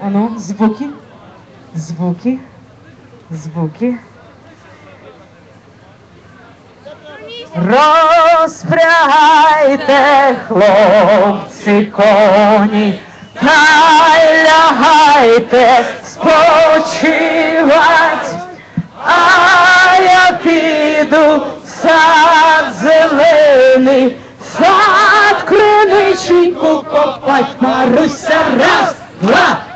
Ану, звуки, звуки, звуки. Розпрягайте, хлопці, коні, та лягайте спочивать, а я піду в сад зелений, сад криниченьку копать, Маруся, раз, два,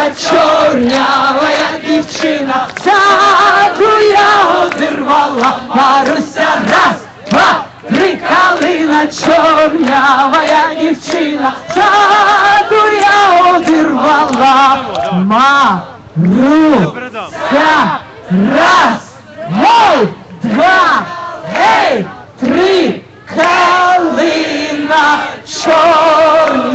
калина чорнявая дівчина, саду я одірвала, Маруся, раз, два, три, калина чорнявая дівчина, саду я одірвала, Маруся, раз, гей, два, гей, три, калина чорнявая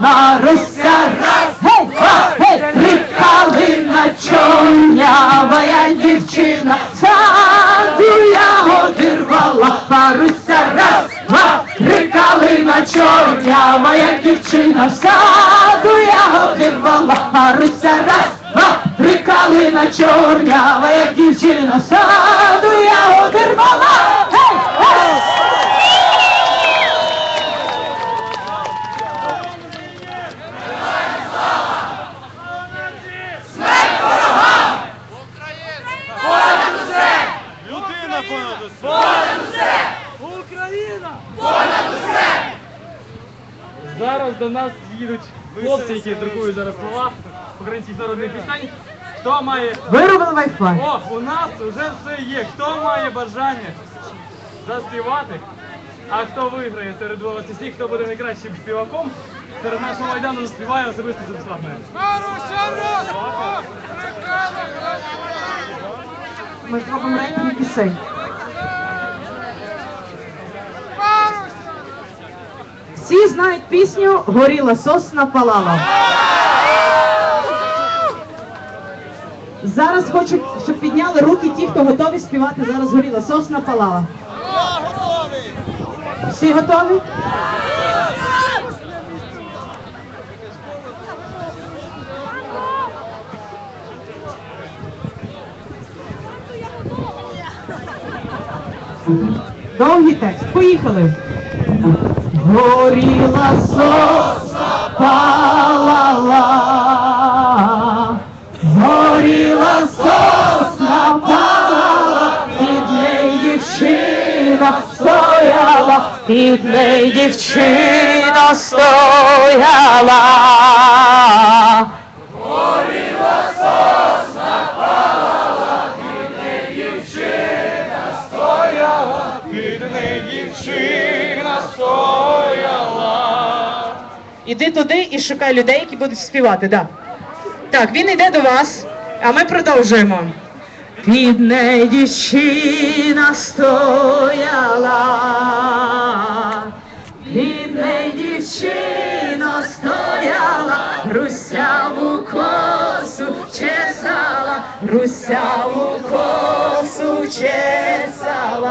Маруся, раз, гей, два, гей, три, калина чорнявая дівчина, ззаду я одірвала, Маруся, раз, два, три, калина чорнявая дівчина, саду я одірвала, Маруся, раз, два, три, калина чорнявая дівчина, саду я одірвала, гей, гей! Людина понад усе! Україна! Зараз до нас їдуть хлопці, які друкують зараз слова українських народних пісень. Хто має. Виробили Wi-Fi. О, у нас вже все є. Хто має бажання заспівати? А хто виграє серед двох всіх, хто буде найкращим співаком, серед нашого майдану заспіває особисто Запислав мене. Ми зробимо рейтинг пісень. Всі знають пісню Горіла сосна палала. Зараз хочу, щоб підняли руки ті, хто готові співати. Зараз горіла сосна палала. Всі готові? Довгий текст. Поїхали. Горіла сосна палала, горіла сосна палала, під неї дівчина стояла, під неї дівчина стояла. Іди туди і шукай людей, які будуть співати, да. Так, він йде до вас, а ми продовжуємо. Під неї дівчина стояла, під неї дівчина стояла, русяву косу чесала, русяву косу чесала.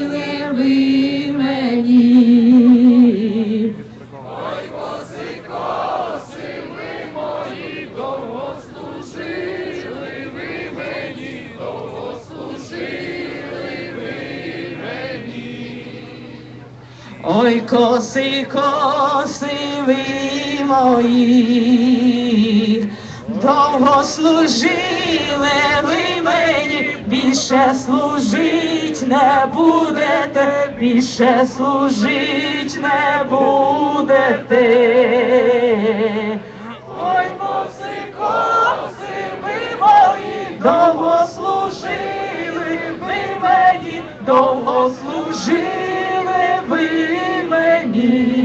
Ой, коси, коси ви мої, довго служили ви мені, більше служить не будете, більше служить не будете. Ой, коси, коси ви мої, довго служили ви мені, довго служили 因为你。